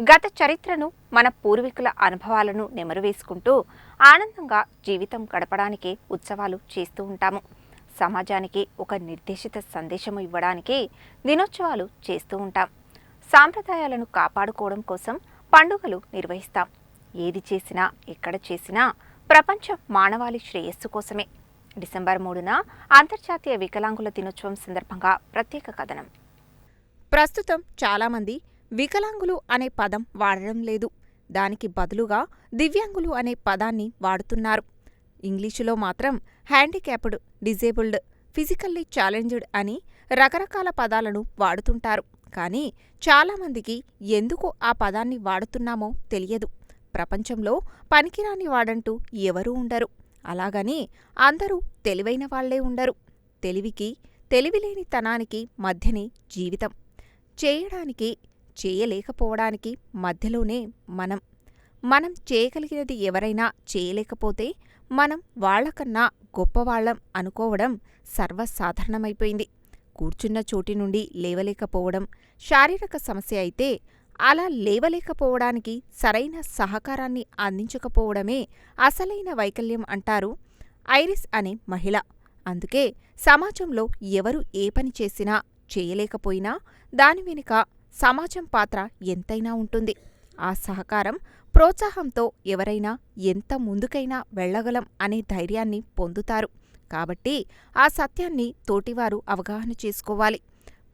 గత చరిత్రను మన పూర్వీకుల అనుభవాలను నెమరువేసుకుంటూ ఆనందంగా జీవితం గడపడానికి ఉత్సవాలు చేస్తూ ఉంటాము. సమాజానికి ఒక నిర్దేశిత సందేశము ఇవ్వడానికి దినోత్సవాలు చేస్తూ ఉంటాం. సాంప్రదాయాలను కాపాడుకోవడం కోసం పండుగలు నిర్వహిస్తాం. ఏది చేసినా ఎక్కడ చేసినా ప్రపంచ మానవాళి శ్రేయస్సు కోసమే. డిసెంబర్ మూడున అంతర్జాతీయ వికలాంగుల దినోత్సవం సందర్భంగా ప్రత్యేక కథనం. ప్రస్తుతం చాలామంది వికలాంగులు అనే పదం వాడడం లేదు. దానికి బదులుగా దివ్యాంగులు అనే పదాన్ని వాడుతున్నారు. ఇంగ్లీషులో మాత్రం హ్యాండిక్యాప్డ్ డిజేబుల్డ్ ఫిజికల్లీ ఛాలెంజ్డ్ అని రకరకాల పదాలను వాడుతుంటారు. కానీ చాలామందికి ఎందుకు ఆ పదాన్ని వాడుతున్నామో తెలియదు. ప్రపంచంలో పనికిరాని వాడంటూ ఎవరూ ఉండరు. అలాగని అందరూ తెలివైన వాళ్ళే ఉండరు. తెలివికి తెలివిలేనితనానికి మధ్యనే జీవితం. చేయడానికి చేయలేకపోవడానికి మధ్యలోనే మనం మనం చేయగలిగినది ఎవరైనా చేయలేకపోతే మనం వాళ్ళకన్నా గొప్పవాళ్ళం అనుకోవడం సర్వసాధారణమైపోయింది. కూర్చున్న చోటి నుండి లేవలేకపోవడం శారీరక సమస్య అయితే అలా లేవలేకపోవడానికి సరైన సహకారాన్ని అందించకపోవడమే అసలైన వైకల్యం అంటారు ఐరిస్ అనే మహిళ. అందుకే సమాజంలో ఎవరు ఏ పని చేసినా చేయలేకపోయినా దాని వెనుక సమాజం పాత్ర ఎంతైనా ఉంటుంది. ఆ సహకారం ప్రోత్సాహంతో ఎవరైనా ఎంత ముందుకైనా వెళ్ళగలం అనే ధైర్యాన్ని పొందుతారు. కాబట్టి ఆ సత్యాన్ని తోటివారు అవగాహన చేసుకోవాలి.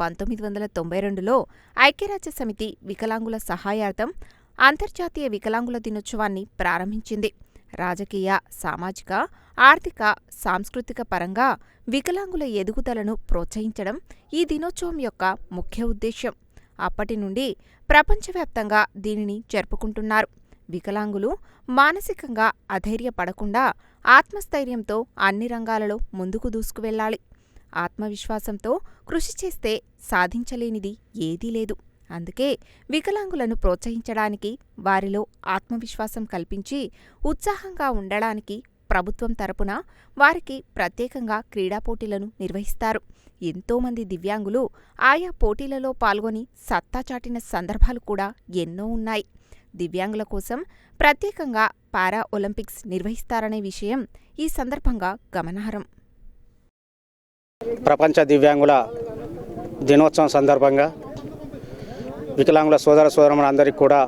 పంతొమ్మిది వందల తొంభై రెండులో ఐక్యరాజ్య సమితి వికలాంగుల సహాయార్థం అంతర్జాతీయ వికలాంగుల దినోత్సవాన్ని ప్రారంభించింది. రాజకీయ సామాజిక ఆర్థిక సాంస్కృతిక పరంగా వికలాంగుల ఎదుగుదలను ప్రోత్సహించడం ఈ దినోత్సవం యొక్క ముఖ్య ఉద్దేశ్యం. అప్పటి నుండి ప్రపంచవ్యాప్తంగా దీనిని జరుపుకుంటున్నారు. వికలాంగులు మానసికంగా అధైర్యపడకుండా ఆత్మస్థైర్యంతో అన్ని రంగాలలో ముందుకు దూసుకువెళ్ళాలి. ఆత్మవిశ్వాసంతో కృషి చేస్తే సాధించలేనిది ఏదీ లేదు. అందుకే వికలాంగులను ప్రోత్సహించడానికి వారిలో ఆత్మవిశ్వాసం కల్పించి ఉత్సాహంగా ఉండడానికి ప్రభుత్వం తరపున వారికి ప్రత్యేకంగా క్రీడా పోటీలను నిర్వహిస్తారు. ఎంతోమంది దివ్యాంగులు ఆయా పోటీలలో పాల్గొని సత్తా చాటిన సందర్భాలు కూడా ఎన్నో ఉన్నాయి. దివ్యాంగుల కోసం ప్రత్యేకంగా పారా ఒలింపిక్స్ నిర్వహిస్తారనే విషయం ఈ సందర్భంగా గమనార్హం. ప్రపంచ దివ్యాంగుల దినోత్సవం సందర్భంగా వికలాంగుల సోదర సోదరులందరికీ కూడా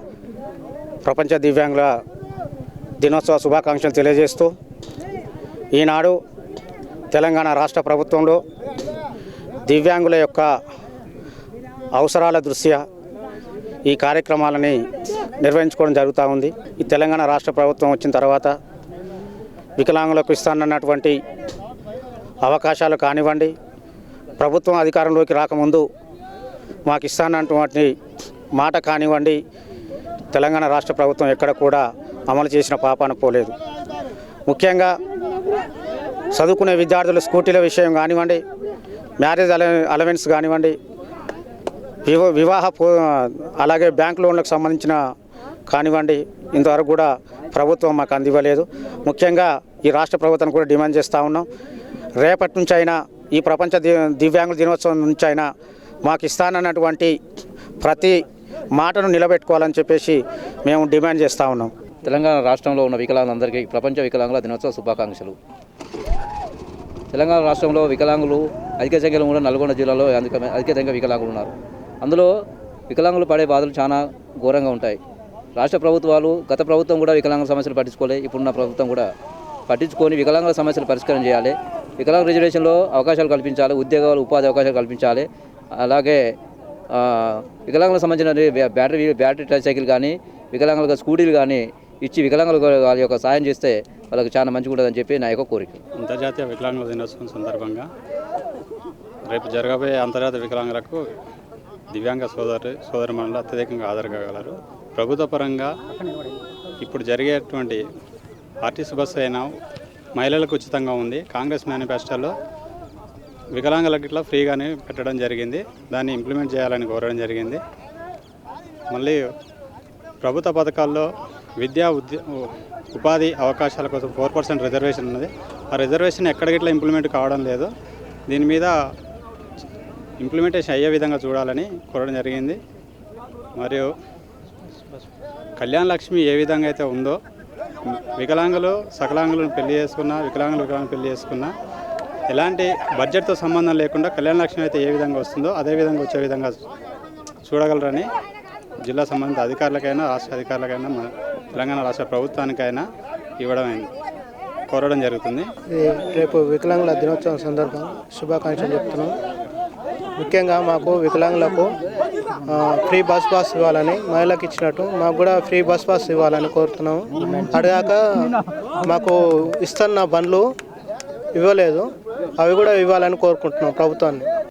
ప్రపంచ దివ్యాంగుల దినోత్సవ శుభాకాంక్షలు తెలియజేస్తూ ఈనాడు తెలంగాణ రాష్ట్ర ప్రభుత్వంలో దివ్యాంగుల యొక్క అవసరాల దృష్ట్యా ఈ కార్యక్రమాలని నిర్వహించుకోవడం జరుగుతూ ఉంది. ఈ తెలంగాణ రాష్ట్ర ప్రభుత్వం వచ్చిన తర్వాత వికలాంగులకు ఇస్తానన్నటువంటి అవకాశాలు కానివ్వండి ప్రభుత్వం అధికారంలోకి రాకముందు మాకు ఇస్తానన్నటువంటి మాట కానివ్వండి తెలంగాణ రాష్ట్ర ప్రభుత్వం ఎక్కడ కూడా అమలు చేసిన పాపాన పోలేదు. ముఖ్యంగా చదువుకునే విద్యార్థుల స్కూటీల విషయం కానివ్వండి మ్యారేజ్ అలవెన్స్ కానివ్వండి వివాహ పో అలాగే బ్యాంక్ లోన్లకు సంబంధించిన కానివ్వండి ఇంతవరకు కూడా ప్రభుత్వం మాకు అందివ్వలేదు. ముఖ్యంగా ఈ రాష్ట్ర ప్రభుత్వం కూడా డిమాండ్ చేస్తూ ఉన్నాం. రేపటి నుంచి అయినా ఈ ప్రపంచ దివ్యాంగుల దినోత్సవం నుంచి అయినా మాకు ఇస్తానన్నటువంటి ప్రతి మాటను నిలబెట్టుకోవాలని చెప్పేసి మేము డిమాండ్ చేస్తూ ఉన్నాం. తెలంగాణ రాష్ట్రంలో ఉన్న వికలాంగులందరికీ ప్రపంచ వికలాంగుల దినోత్సవ శుభాకాంక్షలు. తెలంగాణ రాష్ట్రంలో వికలాంగులు అధిక సంఖ్యలో కూడా నల్గొండ జిల్లాలో అధిక అధిక సంఖ్య వికలాంగులు ఉన్నారు. అందులో వికలాంగులు పడే బాధలు చాలా ఘోరంగా ఉంటాయి. రాష్ట్ర ప్రభుత్వాలు గత ప్రభుత్వం కూడా వికలాంగుల సమస్యలు పట్టించుకోలే ఇప్పుడున్న ప్రభుత్వం కూడా పట్టించుకొని వికలాంగుల సమస్యలు పరిష్కారం చేయాలి. వికలాంగ రిజర్వేషన్లో అవకాశాలు కల్పించాలి ఉద్యోగాలు ఉపాధి అవకాశాలు కల్పించాలి. అలాగే వికలాంగులకు సంబంధించిన బ్యా- బ్యాటరీ బ్యాటరీ ట్రైసైకిల్ కానీ వికలాంగులకు స్కూటీలు కానీ ఇచ్చి వికలాంగులు వాళ్ళ యొక్క సాయం చేస్తే వాళ్ళకి చాలా మంచిగా ఉంటుందని చెప్పి నా యొక్క కోరిక. అంతర్జాతీయ వికలాంగుల దినోత్సవం సందర్భంగా రేపు జరగబోయే అంతర్జాతీయ వికలాంగులకు దివ్యాంగ సోదరు సోదరిమణులు అత్యధికంగా ఆదరగలరు ప్రభుత్వ పరంగా ఇప్పుడు జరిగేటువంటి ఆర్టీసీ బస్సు అయినా మహిళలకు ఉచితంగా ఉంది. కాంగ్రెస్ మేనిఫెస్టోలో వికలాంగులకు ఇట్లా ఫ్రీగానే పెట్టడం జరిగింది. దాన్ని ఇంప్లిమెంట్ చేయాలని కోరడం జరిగింది. మళ్ళీ ప్రభుత్వ పథకాల్లో విద్యా ఉపాధి అవకాశాల కోసం ఫోర్ పర్సెంట్ రిజర్వేషన్ ఉన్నది. ఆ రిజర్వేషన్ ఎక్కడికిట్లా ఇంప్లిమెంట్ కావడం లేదు. దీని మీద ఇంప్లిమెంటేషన్ అయ్యే విధంగా చూడాలని కోరడం జరిగింది. మరియు కళ్యాణ లక్ష్మి ఏ విధంగా అయితే ఉందో వికలాంగులు సకలాంగులను పెళ్ళి చేసుకున్నా వికలాంగులు వికలాంగులు పెళ్ళి చేసుకున్నా ఎలాంటి బడ్జెట్తో సంబంధం లేకుండా కళ్యాణ లక్ష్మి అయితే ఏ విధంగా వస్తుందో అదే విధంగా వచ్చే విధంగా చూడగలరని జిల్లా సంబంధిత అధికారులకైనా రాష్ట్ర అధికారులకైనా తెలంగాణ రాష్ట్ర ప్రభుత్వానికైనా ఇవ్వడం కోరడం జరుగుతుంది. రేపు వికలాంగుల దినోత్సవం సందర్భంగా శుభాకాంక్షలు చెప్తున్నాం. ముఖ్యంగా మాకు వికలాంగులకు ఫ్రీ బస్ పాస్ ఇవ్వాలని మహిళలకు ఇచ్చినట్టు మాకు కూడా ఫ్రీ బస్ పాస్ ఇవ్వాలని కోరుతున్నాము అడిగాక మాకు ఇస్తున్న బండ్లు ఇవ్వలేదు. అవి కూడా ఇవ్వాలని కోరుకుంటున్నాం ప్రభుత్వాన్ని.